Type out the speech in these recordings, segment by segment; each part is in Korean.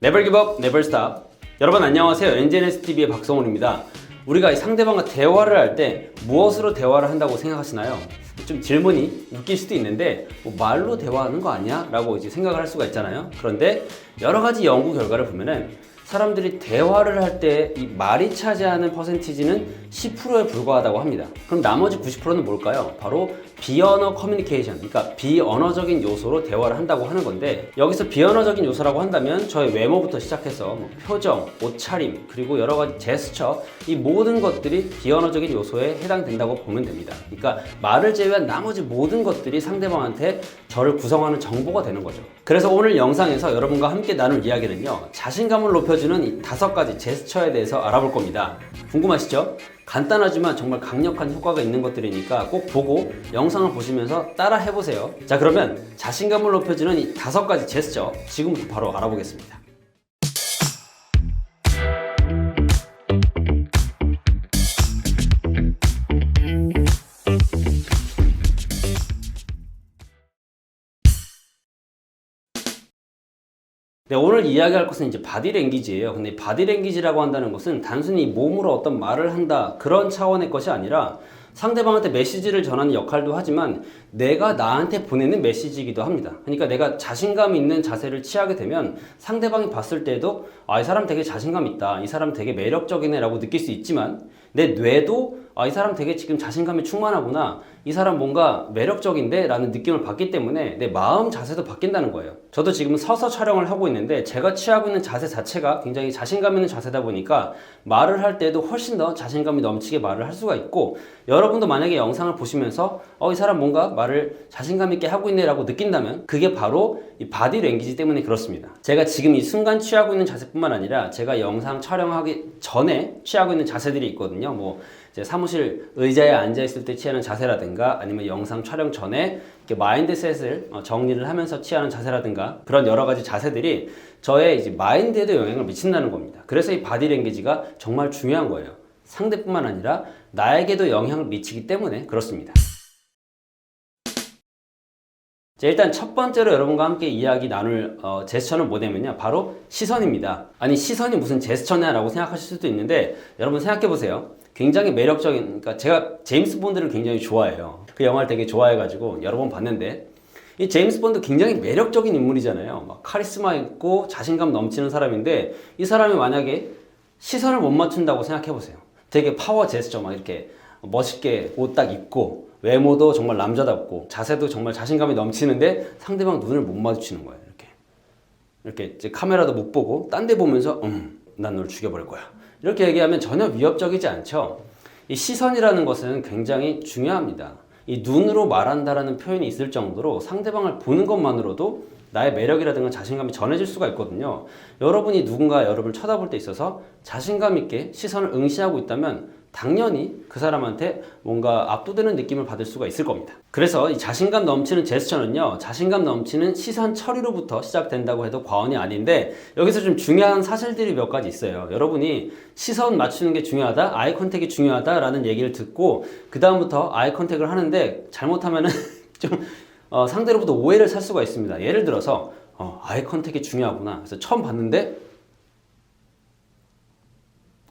네벌 기법 네벌 스탑 여러분 안녕하세요 NGNSTV의 박성훈입니다 우리가 이 상대방과 대화를 할 때 무엇으로 대화를 한다고 생각하시나요? 좀 질문이 웃길 수도 있는데 뭐 말로 대화하는 거 아니야? 라고 이제 생각을 할 수가 있잖아요 그런데 여러 가지 연구 결과를 보면은 사람들이 대화를 할 때 이 말이 차지하는 퍼센티지는 10%에 불과하다고 합니다. 그럼 나머지 90%는 뭘까요? 바로 비언어 커뮤니케이션, 그러니까 비언어적인 요소로 대화를 한다고 하는 건데 여기서 비언어적인 요소라고 한다면 저의 외모부터 시작해서 뭐 표정, 옷차림, 그리고 여러 가지 제스처 이 모든 것들이 비언어적인 요소에 해당된다고 보면 됩니다. 그러니까 말을 제외한 나머지 모든 것들이 상대방한테 저를 구성하는 정보가 되는 거죠. 그래서 오늘 영상에서 여러분과 함께 나눌 이야기는요, 자신감을 높여 주는 이 다섯 가지 제스처에 대해서 알아볼 겁니다. 궁금하시죠? 간단하지만 정말 강력한 효과가 있는 것들이니까 꼭 보고 영상을 보시면서 따라 해보세요. 자, 그러면 자신감을 높여주는 이 다섯 가지 제스처 지금부터 바로 알아보겠습니다. 네, 오늘 이야기할 것은 이제 바디랭귀지예요. 근데 바디랭귀지라고 한다는 것은 단순히 몸으로 어떤 말을 한다 그런 차원의 것이 아니라 상대방한테 메시지를 전하는 역할도 하지만 내가 나한테 보내는 메시지이기도 합니다. 그러니까 내가 자신감 있는 자세를 취하게 되면 상대방이 봤을 때도 아, 이 사람 되게 자신감 있다. 이 사람 되게 매력적이네 라고 느낄 수 있지만 내 뇌도 아, 이 사람 되게 지금 자신감이 충만하구나. 이 사람 뭔가 매력적인데? 라는 느낌을 받기 때문에 내 마음 자세도 바뀐다는 거예요. 저도 지금 서서 촬영을 하고 있는데 제가 취하고 있는 자세 자체가 굉장히 자신감 있는 자세다 보니까 말을 할 때도 훨씬 더 자신감이 넘치게 말을 할 수가 있고 여러분도 만약에 영상을 보시면서 어, 이 사람 뭔가 말을 자신감 있게 하고 있네 라고 느낀다면 그게 바로 이 바디 랭귀지 때문에 그렇습니다. 제가 지금 이 순간 취하고 있는 자세뿐만 아니라 제가 영상 촬영하기 전에 취하고 있는 자세들이 있거든요. 뭐 이제 사무실 의자에 앉아 있을 때 취하는 자세라든가 아니면 영상 촬영 전에 이렇게 마인드셋을 어, 정리를 하면서 취하는 자세라든가 그런 여러 가지 자세들이 저의 이제 마인드에도 영향을 미친다는 겁니다. 그래서 이 바디 랭귀지가 정말 중요한 거예요. 상대뿐만 아니라 나에게도 영향을 미치기 때문에 그렇습니다. 자, 일단 첫 번째로 여러분과 함께 이야기 나눌 어, 제스처는 뭐냐면요. 바로 시선입니다. 아니, 시선이 무슨 제스처냐라고 생각하실 수도 있는데, 여러분 생각해 보세요. 굉장히 매력적인, 그러니까 제가 제임스 본드를 굉장히 좋아해요. 그 영화를 되게 좋아해가지고 여러 번 봤는데, 이 제임스 본드 굉장히 매력적인 인물이잖아요. 막 카리스마 있고 자신감 넘치는 사람인데, 이 사람이 만약에 시선을 못 맞춘다고 생각해 보세요. 되게 파워 제스처 막 이렇게 멋있게 옷 딱 입고, 외모도 정말 남자답고 자세도 정말 자신감이 넘치는데 상대방 눈을 못 마주치는 거예요. 이렇게 이렇게 이제 카메라도 못 보고 딴 데 보면서 음, 난 널 죽여버릴 거야. 이렇게 얘기하면 전혀 위협적이지 않죠. 이 시선이라는 것은 굉장히 중요합니다. 이 눈으로 말한다라는 표현이 있을 정도로 상대방을 보는 것만으로도 나의 매력이라든가 자신감이 전해질 수가 있거든요. 여러분이 누군가 여러분을 쳐다볼 때 있어서 자신감 있게 시선을 응시하고 있다면 당연히 그 사람한테 뭔가 압도되는 느낌을 받을 수가 있을 겁니다. 그래서 이 자신감 넘치는 제스처는요, 자신감 넘치는 시선 처리로부터 시작된다고 해도 과언이 아닌데, 여기서 좀 중요한 사실들이 몇 가지 있어요. 여러분이 시선 맞추는 게 중요하다, 아이 컨택이 중요하다라는 얘기를 듣고, 그다음부터 아이 컨택을 하는데, 잘못하면은 좀 어, 상대로부터 오해를 살 수가 있습니다. 예를 들어서, 어, 아이 컨택이 중요하구나. 그래서 처음 봤는데,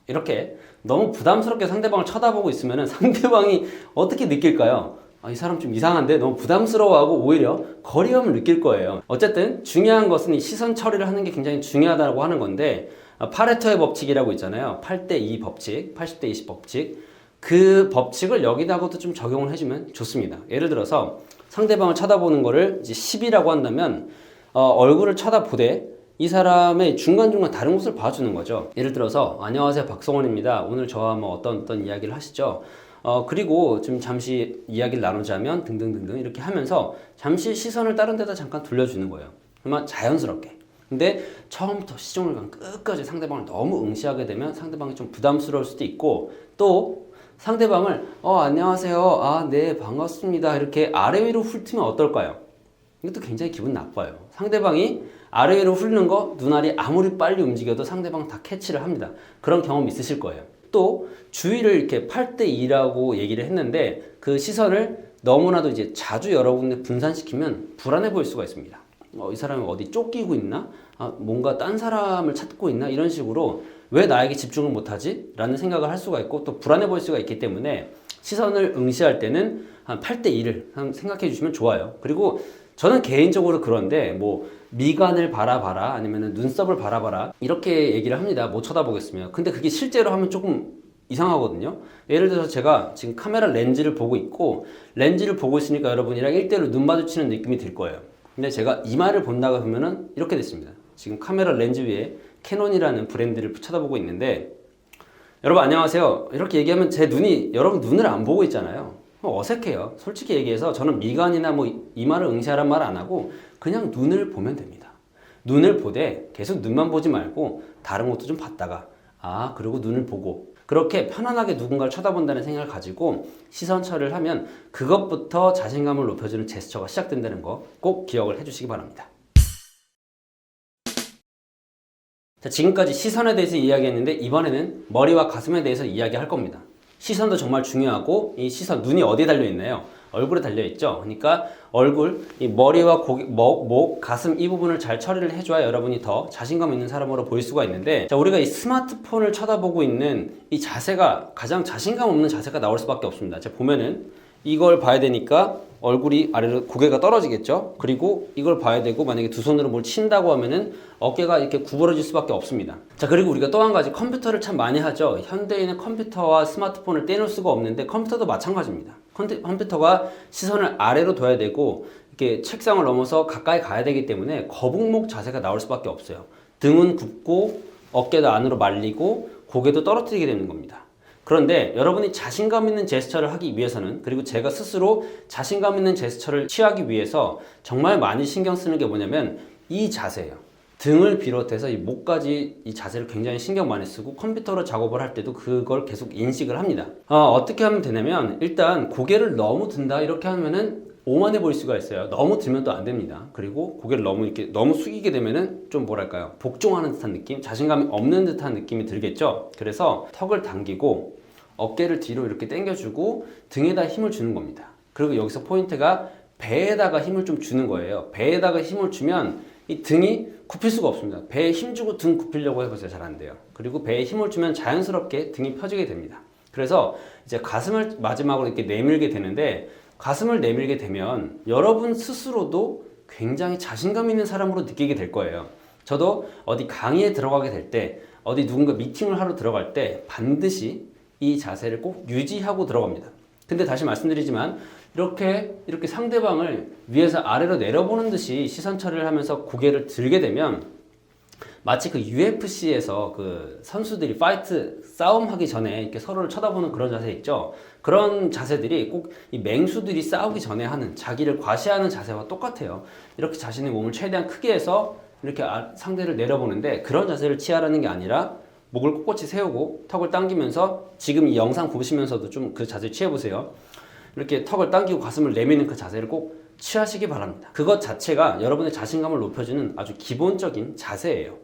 이렇게 너무 부담스럽게 상대방을 쳐다보고 있으면 상대방이 어떻게 느낄까요? 아, 이 사람 좀 이상한데 너무 부담스러워하고 오히려 거리감을 느낄 거예요. 어쨌든 중요한 것은 이 시선 처리를 하는 게 굉장히 중요하다고 하는 건데 아, 파레토의 법칙이라고 있잖아요. 8대2 법칙, 80대 20 법칙. 그 법칙을 여기다가도 좀 적용을 해주면 좋습니다. 예를 들어서 상대방을 쳐다보는 거를 이제 10이라고 한다면 어, 얼굴을 쳐다보되 이 사람의 중간중간 다른 곳을 봐주는 거죠. 예를 들어서 안녕하세요 박성원입니다. 오늘 저와 뭐 어떤 어떤 이야기를 하시죠. 어 그리고 좀 잠시 이야기를 나누자면 등등등등 이렇게 하면서 잠시 시선을 다른 데다 잠깐 돌려주는 거예요. 그러면 자연스럽게. 근데 처음부터 시종일관 끝까지 상대방을 너무 응시하게 되면 상대방이 좀 부담스러울 수도 있고 또 상대방을 어 안녕하세요 아 네 반갑습니다 이렇게 아래 위로 훑으면 어떨까요? 이것도 굉장히 기분 나빠요. 상대방이 아래 위로 훑는 거 눈알이 아무리 빨리 움직여도 상대방 다 캐치를 합니다. 그런 경험 있으실 거예요. 또 주의를 이렇게 8대 2라고 얘기를 했는데 그 시선을 너무나도 이제 자주 여러분에 분산시키면 불안해 보일 수가 있습니다. 어, 이 사람이 어디 쫓기고 있나? 아, 뭔가 딴 사람을 찾고 있나? 이런 식으로 왜 나에게 집중을 못하지? 라는 생각을 할 수가 있고 또 불안해 보일 수가 있기 때문에 시선을 응시할 때는 한 8대 2를 생각해 주시면 좋아요. 그리고 저는 개인적으로 그런데 뭐 미간을 바라봐라 아니면 눈썹을 바라봐라 이렇게 얘기를 합니다. 못 쳐다보겠으면. 근데 그게 실제로 하면 조금 이상하거든요. 예를 들어서 제가 지금 카메라 렌즈를 보고 있고 렌즈를 보고 있으니까 여러분이랑 1대1로 눈 마주치는 느낌이 들 거예요. 근데 제가 이마를 본다고 하면은 이렇게 됐습니다. 지금 카메라 렌즈 위에 캐논이라는 브랜드를 쳐다보고 있는데 여러분 안녕하세요. 이렇게 얘기하면 제 눈이 여러분 눈을 안 보고 있잖아요. 어색해요. 솔직히 얘기해서 저는 미간이나 뭐 이마를 응시하란 말 안 하고 그냥 눈을 보면 됩니다. 눈을 보되 계속 눈만 보지 말고 다른 것도 좀 봤다가 아 그리고 눈을 보고 그렇게 편안하게 누군가를 쳐다본다는 생각을 가지고 시선 처리를 하면 그것부터 자신감을 높여주는 제스처가 시작된다는 거 꼭 기억을 해주시기 바랍니다. 자, 지금까지 시선에 대해서 이야기했는데 이번에는 머리와 가슴에 대해서 이야기할 겁니다. 시선도 정말 중요하고 이 시선 눈이 어디에 달려 있나요? 얼굴에 달려 있죠. 그러니까 얼굴, 이 머리와 고개, 목, 목, 가슴 이 부분을 잘 처리를 해줘야 여러분이 더 자신감 있는 사람으로 보일 수가 있는데 자, 우리가 이 스마트폰을 쳐다보고 있는 이 자세가 가장 자신감 없는 자세가 나올 수밖에 없습니다. 자, 보면은 이걸 봐야 되니까 얼굴이 아래로 고개가 떨어지겠죠. 그리고 이걸 봐야 되고 만약에 두 손으로 뭘 친다고 하면은 어깨가 이렇게 구부러질 수밖에 없습니다. 자 그리고 우리가 또 한 가지 컴퓨터를 참 많이 하죠. 현대인은 컴퓨터와 스마트폰을 떼놓을 수가 없는데 컴퓨터도 마찬가지입니다. 컴퓨터가 시선을 아래로 둬야 되고 이렇게 책상을 넘어서 가까이 가야 되기 때문에 거북목 자세가 나올 수밖에 없어요. 등은 굽고 어깨도 안으로 말리고 고개도 떨어뜨리게 되는 겁니다. 그런데 여러분이 자신감 있는 제스처를 하기 위해서는 그리고 제가 스스로 자신감 있는 제스처를 취하기 위해서 정말 많이 신경 쓰는 게 뭐냐면 이 자세예요. 등을 비롯해서 이 목까지 이 자세를 굉장히 신경 많이 쓰고 컴퓨터로 작업을 할 때도 그걸 계속 인식을 합니다. 어, 떻게 하면 되냐면 일단 고개를 너무 든다 이렇게 하면은 오만해 보일 수가 있어요. 너무 들면 또 안 됩니다. 그리고 고개를 너무 이렇게 너무 숙이게 되면은 좀 뭐랄까요 복종하는 듯한 느낌, 자신감이 없는 듯한 느낌이 들겠죠. 그래서 턱을 당기고 어깨를 뒤로 이렇게 당겨주고 등에다 힘을 주는 겁니다. 그리고 여기서 포인트가 배에다가 힘을 좀 주는 거예요. 배에다가 힘을 주면 이 등이 굽힐 수가 없습니다. 배에 힘 주고 등 굽히려고 해보세요. 잘 안 돼요. 그리고 배에 힘을 주면 자연스럽게 등이 펴지게 됩니다. 그래서 이제 가슴을 마지막으로 이렇게 내밀게 되는데 가슴을 내밀게 되면 여러분 스스로도 굉장히 자신감 있는 사람으로 느끼게 될 거예요. 저도 어디 강의에 들어가게 될 때, 어디 누군가 미팅을 하러 들어갈 때 반드시 이 자세를 꼭 유지하고 들어갑니다. 근데 다시 말씀드리지만 이렇게 이렇게 상대방을 위에서 아래로 내려보는 듯이 시선 처리를 하면서 고개를 들게 되면 마치 그 UFC에서 그 선수들이 파이트 싸움하기 전에 이렇게 서로를 쳐다보는 그런 자세 있죠. 그런 자세들이 꼭 이 맹수들이 싸우기 전에 하는 자기를 과시하는 자세와 똑같아요. 이렇게 자신의 몸을 최대한 크게 해서 이렇게 아, 상대를 내려보는데 그런 자세를 취하라는 게 아니라 목을 꼿꼿이 세우고 턱을 당기면서 지금 이 영상 보시면서도 좀 그 자세 취해보세요. 이렇게 턱을 당기고 가슴을 내미는 그 자세를 꼭 취하시기 바랍니다. 그것 자체가 여러분의 자신감을 높여주는 아주 기본적인 자세예요.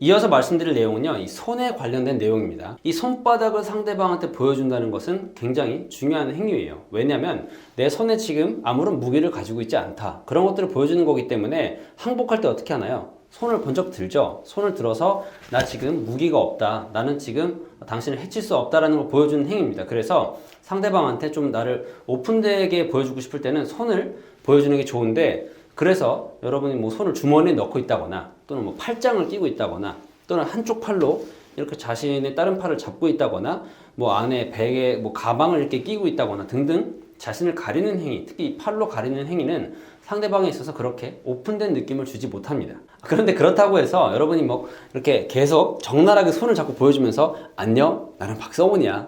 이어서 말씀드릴 내용은요, 이 손에 관련된 내용입니다. 이 손바닥을 상대방한테 보여준다는 것은 굉장히 중요한 행위예요. 왜냐하면 내 손에 지금 아무런 무게를 가지고 있지 않다. 그런 것들을 보여주는 거기 때문에 항복할 때 어떻게 하나요? 손을 번쩍 들죠. 손을 들어서 나 지금 무기가 없다. 나는 지금 당신을 해칠 수 없다라는 걸 보여주는 행위입니다. 그래서 상대방한테 좀 나를 오픈되게 보여주고 싶을 때는 손을 보여주는 게 좋은데 그래서 여러분이 뭐 손을 주머니에 넣고 있다거나 또는 뭐 팔짱을 끼고 있다거나 또는 한쪽 팔로 이렇게 자신의 다른 팔을 잡고 있다거나 뭐 안에 베개 뭐 가방을 이렇게 끼고 있다거나 등등 자신을 가리는 행위, 특히 팔로 가리는 행위는 상대방에 있어서 그렇게 오픈된 느낌을 주지 못합니다. 그런데 그렇다고 해서 여러분이 뭐 이렇게 계속 적나라하게 손을 잡고 보여주면서 안녕, 나는 박성훈이야.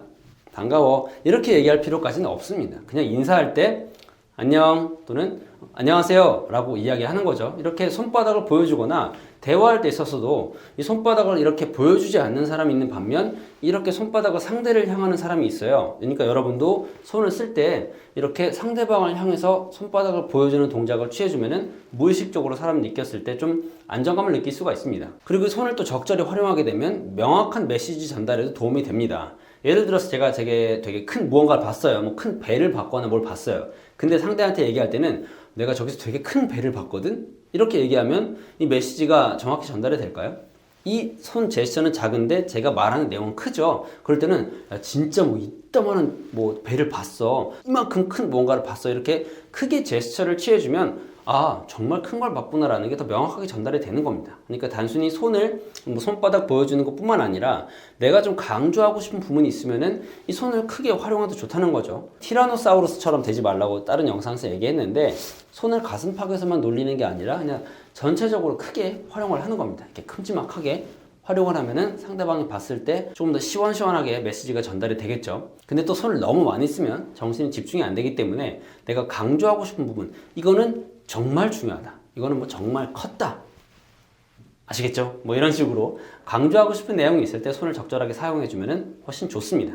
반가워. 이렇게 얘기할 필요까지는 없습니다. 그냥 인사할 때 안녕 또는 안녕하세요 라고 이야기하는 거죠. 이렇게 손바닥을 보여주거나 대화할 때 있어서도 이 손바닥을 이렇게 보여주지 않는 사람이 있는 반면 이렇게 손바닥을 상대를 향하는 사람이 있어요. 그러니까 여러분도 손을 쓸 때 이렇게 상대방을 향해서 손바닥을 보여주는 동작을 취해주면은 무의식적으로 사람이 느꼈을 때 좀 안정감을 느낄 수가 있습니다. 그리고 손을 또 적절히 활용하게 되면 명확한 메시지 전달에도 도움이 됩니다. 예를 들어서 제가 되게 되게 큰 무언가를 봤어요. 뭐 큰 배를 봤거나 뭘 봤어요. 근데 상대한테 얘기할 때는 내가 저기서 되게 큰 배를 봤거든? 이렇게 얘기하면 이 메시지가 정확히 전달이 될까요? 이 손 제스처는 작은데 제가 말하는 내용은 크죠. 그럴 때는 야, 진짜 뭐 이따만한 뭐 배를 봤어. 이만큼 큰 뭔가를 봤어. 이렇게 크게 제스처를 취해주면 아 정말 큰 걸 봤구나라는 게 더 명확하게 전달이 되는 겁니다. 그러니까 단순히 손을 뭐 손바닥 보여주는 것뿐만 아니라 내가 좀 강조하고 싶은 부분이 있으면은 이 손을 크게 활용해도 좋다는 거죠. 티라노사우루스처럼 되지 말라고 다른 영상에서 얘기했는데 손을 가슴팍에서만 놀리는 게 아니라 그냥 전체적으로 크게 활용을 하는 겁니다. 이렇게 큼지막하게 활용을 하면은 상대방이 봤을 때 조금 더 시원시원하게 메시지가 전달이 되겠죠. 근데 또 손을 너무 많이 쓰면 정신이 집중이 안 되기 때문에 내가 강조하고 싶은 부분, 이거는 정말 중요하다. 이거는 뭐 정말 컸다. 아시겠죠? 뭐 이런 식으로 강조하고 싶은 내용이 있을 때 손을 적절하게 사용해주면 훨씬 좋습니다.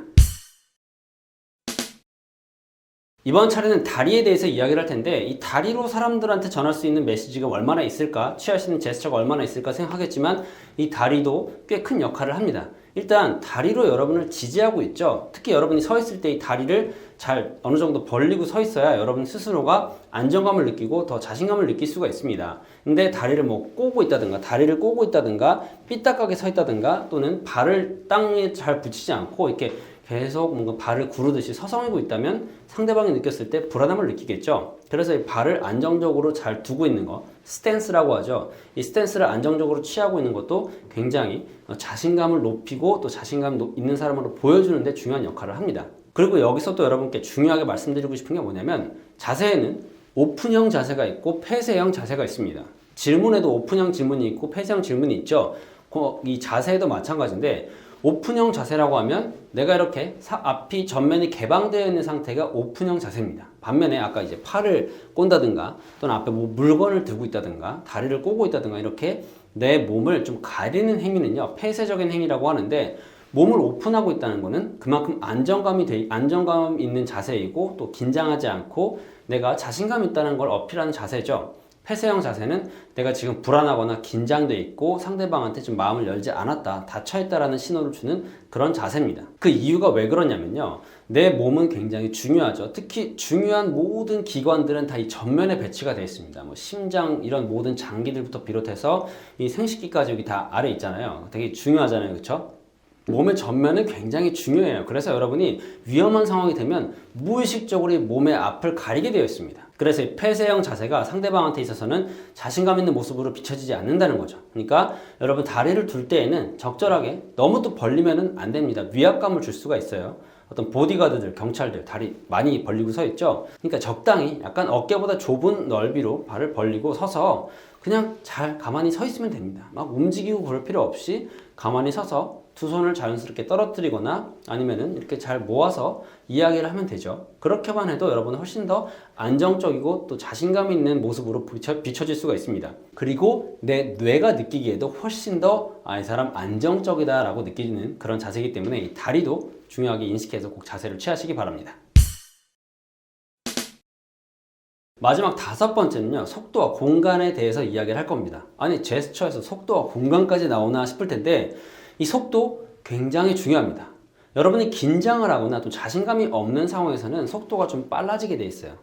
이번 차례는 다리에 대해서 이야기를 할 텐데 이 다리로 사람들한테 전할 수 있는 메시지가 얼마나 있을까 취할 수 있는 제스처가 얼마나 있을까 생각하겠지만 이 다리도 꽤 큰 역할을 합니다 일단 다리로 여러분을 지지하고 있죠 특히 여러분이 서 있을 때 이 다리를 잘 어느 정도 벌리고 서 있어야 여러분 스스로가 안정감을 느끼고 더 자신감을 느낄 수가 있습니다 근데 다리를 뭐 꼬고 있다든가 다리를 꼬고 있다든가 삐딱하게 서 있다든가 또는 발을 땅에 잘 붙이지 않고 이렇게 계속 뭔가 발을 구르듯이 서성이고 있다면 상대방이 느꼈을 때 불안함을 느끼겠죠. 그래서 이 발을 안정적으로 잘 두고 있는 거, 스탠스라고 하죠. 이 스탠스를 안정적으로 취하고 있는 것도 굉장히 자신감을 높이고 또 자신감 있는 사람으로 보여주는데 중요한 역할을 합니다. 그리고 여기서 또 여러분께 중요하게 말씀드리고 싶은 게 뭐냐면 자세에는 오픈형 자세가 있고 폐쇄형 자세가 있습니다. 질문에도 오픈형 질문이 있고 폐쇄형 질문이 있죠. 이 자세에도 마찬가지인데 오픈형 자세라고 하면 내가 이렇게 앞이 전면이 개방되어 있는 상태가 오픈형 자세입니다. 반면에 아까 이제 팔을 꼰다든가 또는 앞에 뭐 물건을 들고 있다든가 다리를 꼬고 있다든가 이렇게 내 몸을 좀 가리는 행위는요 폐쇄적인 행위라고 하는데 몸을 오픈하고 있다는 것은 그만큼 안정감이 돼, 안정감 있는 자세이고 또 긴장하지 않고 내가 자신감 있다는 걸 어필하는 자세죠. 폐쇄형 자세는 내가 지금 불안하거나 긴장돼 있고 상대방한테 좀 마음을 열지 않았다, 닫혀있다라는 신호를 주는 그런 자세입니다. 그 이유가 왜 그러냐면요. 내 몸은 굉장히 중요하죠. 특히 중요한 모든 기관들은 다 이 전면에 배치가 되어 있습니다. 뭐 심장 이런 모든 장기들부터 비롯해서 이 생식기까지 여기 다 아래 있잖아요. 되게 중요하잖아요. 그렇죠? 몸의 전면은 굉장히 중요해요. 그래서 여러분이 위험한 상황이 되면 무의식적으로 몸의 앞을 가리게 되어 있습니다. 그래서 폐쇄형 자세가 상대방한테 있어서는 자신감 있는 모습으로 비춰지지 않는다는 거죠. 그러니까 여러분 다리를 둘 때에는 적절하게 너무 또 벌리면 안 됩니다. 위압감을 줄 수가 있어요. 어떤 보디가드들, 경찰들 다리 많이 벌리고 서 있죠. 그러니까 적당히 약간 어깨보다 좁은 넓이로 발을 벌리고 서서 그냥 잘 가만히 서 있으면 됩니다. 막 움직이고 그럴 필요 없이 가만히 서서 두 손을 자연스럽게 떨어뜨리거나 아니면은 이렇게 잘 모아서 이야기를 하면 되죠. 그렇게만 해도 여러분은 훨씬 더 안정적이고 또 자신감 있는 모습으로 비춰, 비춰질 수가 있습니다. 그리고 내 뇌가 느끼기에도 훨씬 더 아, 이 사람 안정적이다라고 느끼는 그런 자세이기 때문에 이 다리도 중요하게 인식해서 꼭 자세를 취하시기 바랍니다. 마지막 다섯 번째는요, 속도와 공간에 대해서 이야기를 할 겁니다. 아니, 제스처에서 속도와 공간까지 나오나 싶을 텐데, 이 속도 굉장히 중요합니다. 여러분이 긴장을 하거나 또 자신감이 없는 상황에서는 속도가 좀 빨라지게 돼 있어요.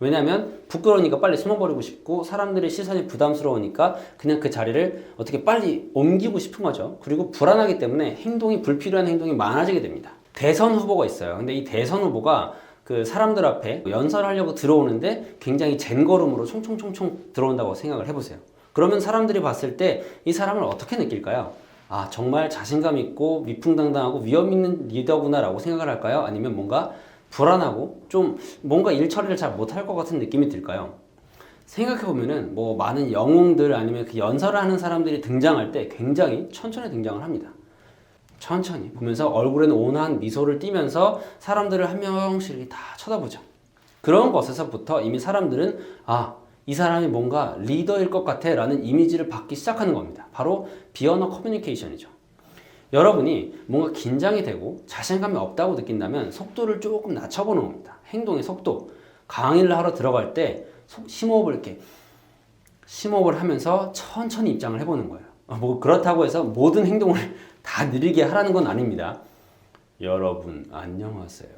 왜냐하면 부끄러우니까 빨리 숨어버리고 싶고 사람들의 시선이 부담스러우니까 그냥 그 자리를 어떻게 빨리 옮기고 싶은 거죠. 그리고 불안하기 때문에 행동이 불필요한 행동이 많아지게 됩니다. 대선 후보가 있어요. 근데 이 대선 후보가 그 사람들 앞에 연설하려고 들어오는데 굉장히 젠걸음으로 총총총총 들어온다고 생각을 해보세요. 그러면 사람들이 봤을 때 이 사람을 어떻게 느낄까요? 아, 정말 자신감 있고 위풍당당하고 위험 있는 리더구나라고 생각을 할까요? 아니면 뭔가 불안하고 좀 뭔가 일 처리를 잘 못할 것 같은 느낌이 들까요? 생각해보면은 뭐 많은 영웅들 아니면 그 연설을 하는 사람들이 등장할 때 굉장히 천천히 등장을 합니다. 천천히 보면서 얼굴에는 온화한 미소를 띠면서 사람들을 한 명씩 다 쳐다보죠. 그런 것에서부터 이미 사람들은 아, 이 사람이 뭔가 리더일 것 같아 라는 이미지를 받기 시작하는 겁니다. 바로 비언어 커뮤니케이션이죠. 여러분이 뭔가 긴장이 되고 자신감이 없다고 느낀다면 속도를 조금 낮춰보는 겁니다. 행동의 속도. 강의를 하러 들어갈 때 심호흡을 이렇게 심호흡을 하면서 천천히 입장을 해보는 거예요. 어, 뭐 그렇다고 해서 모든 행동을 다 느리게 하라는 건 아닙니다. 여러분 안녕하세요.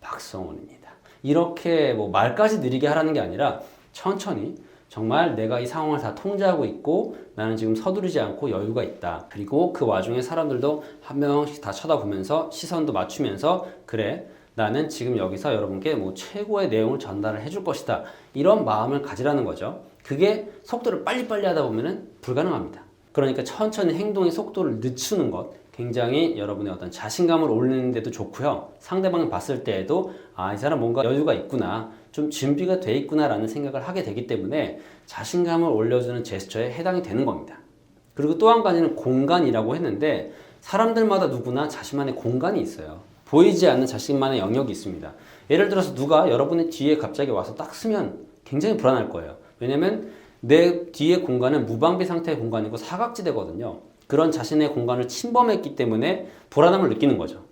박성훈입니다. 이렇게 뭐 말까지 느리게 하라는 게 아니라 천천히 정말 내가 이 상황을 다 통제하고 있고 나는 지금 서두르지 않고 여유가 있다. 그리고 그 와중에 사람들도 한 명씩 다 쳐다보면서 시선도 맞추면서 그래 나는 지금 여기서 여러분께 뭐 최고의 내용을 전달을 해줄 것이다. 이런 마음을 가지라는 거죠. 그게 속도를 빨리빨리 하다 보면은 불가능합니다. 그러니까 천천히 행동의 속도를 늦추는 것 굉장히 여러분의 어떤 자신감을 올리는 데도 좋고요. 상대방이 봤을 때에도 아, 이 사람 뭔가 여유가 있구나. 좀 준비가 돼 있구나라는 생각을 하게 되기 때문에 자신감을 올려주는 제스처에 해당이 되는 겁니다. 그리고 또 한 가지는 공간이라고 했는데 사람들마다 누구나 자신만의 공간이 있어요. 보이지 않는 자신만의 영역이 있습니다. 예를 들어서 누가 여러분의 뒤에 갑자기 와서 딱 쓰면 굉장히 불안할 거예요. 왜냐면 내 뒤의 공간은 무방비 상태의 공간이고 사각지대거든요. 그런 자신의 공간을 침범했기 때문에 불안함을 느끼는 거죠.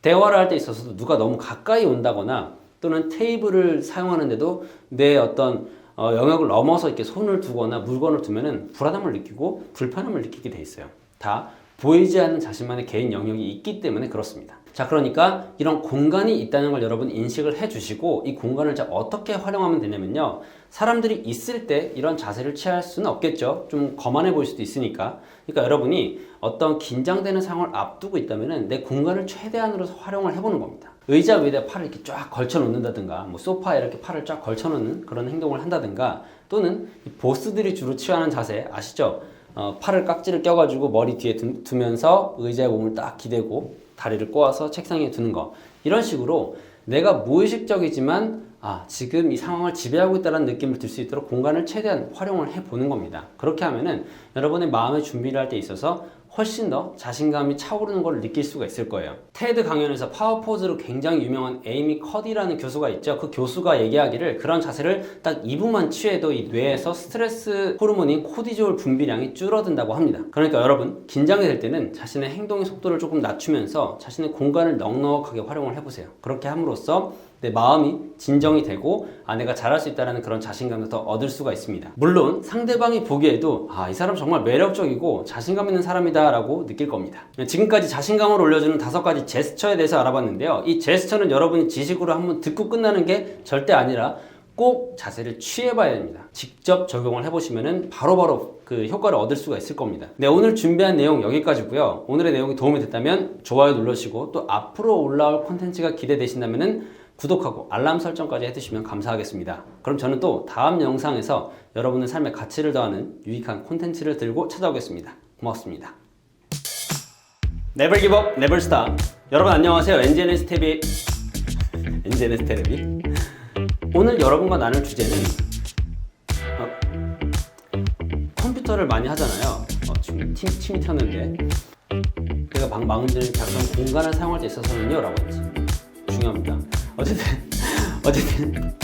대화를 할 때 있어서도 누가 너무 가까이 온다거나 또는 테이블을 사용하는데도 내 어떤 어, 영역을 넘어서 이렇게 손을 두거나 물건을 두면은 불안함을 느끼고 불편함을 느끼게 돼 있어요. 다 보이지 않는 자신만의 개인 영역이 있기 때문에 그렇습니다. 자, 그러니까 이런 공간이 있다는 걸 여러분 인식을 해 주시고 이 공간을 자 어떻게 활용하면 되냐면요. 사람들이 있을 때 이런 자세를 취할 수는 없겠죠. 좀 거만해 보일 수도 있으니까. 그러니까 여러분이 어떤 긴장되는 상황을 앞두고 있다면은 내 공간을 최대한으로 활용을 해 보는 겁니다. 의자 위에다 팔을 이렇게 쫙 걸쳐 놓는다든가, 뭐 소파에 이렇게 팔을 쫙 걸쳐 놓는 그런 행동을 한다든가, 또는 이 보스들이 주로 취하는 자세 아시죠? 어, 팔을 깍지를 껴가지고 머리 뒤에 두, 두면서 의자에 몸을 딱 기대고 다리를 꼬아서 책상 위에 두는 거 이런 식으로 내가 무의식적이지만 아 지금 이 상황을 지배하고 있다는 느낌을 들 수 있도록 공간을 최대한 활용을 해 보는 겁니다. 그렇게 하면은 여러분의 마음의 준비를 할 때 있어서 훨씬 더 자신감이 차오르는 걸 느낄 수가 있을 거예요. 테드 강연에서 파워포즈로 굉장히 유명한 에이미 커디라는 교수가 있죠. 그 교수가 얘기하기를 그런 자세를 딱 2분만 취해도 이 뇌에서 스트레스 호르몬인 코디졸 분비량이 줄어든다고 합니다. 그러니까 여러분 긴장이 될 때는 자신의 행동의 속도를 조금 낮추면서 자신의 공간을 넉넉하게 활용을 해보세요. 그렇게 함으로써 내 마음이 진정이 되고 아 내가 잘할 수 있다는 그런 자신감을 더 얻을 수가 있습니다. 물론 상대방이 보기에도 아 이 사람 정말 매력적이고 자신감 있는 사람이다 라고 느낄 겁니다. 지금까지 자신감을 올려주는 다섯 가지 제스처에 대해서 알아봤는데요. 이 제스처는 여러분이 지식으로 한번 듣고 끝나는 게 절대 아니라 꼭 자세를 취해봐야 됩니다. 직접 적용을 해보시면은 바로바로 그 효과를 얻을 수가 있을 겁니다. 네, 오늘 준비한 내용 여기까지고요. 오늘의 내용이 도움이 됐다면 좋아요 눌러주시고 또 앞으로 올라올 콘텐츠가 기대되신다면은 구독하고 알람 설정까지 해두시면 감사하겠습니다. 그럼 저는 또 다음 영상에서 여러분의 삶의 가치를 더하는 유익한 콘텐츠를 들고 찾아오겠습니다. 고맙습니다. Never give up, never stop. 여러분 안녕하세요. NGNS TV NGNS 테레비. 오늘 여러분과 나눌 주제는 어, 컴퓨터를 많이 하잖아요. 어, 지금 팀, 팀이 튀었는데 제가 방 망들 약간 공간을 사용할 때 있어서는요 라고 했지 중요합니다 어쨌든 어쨌든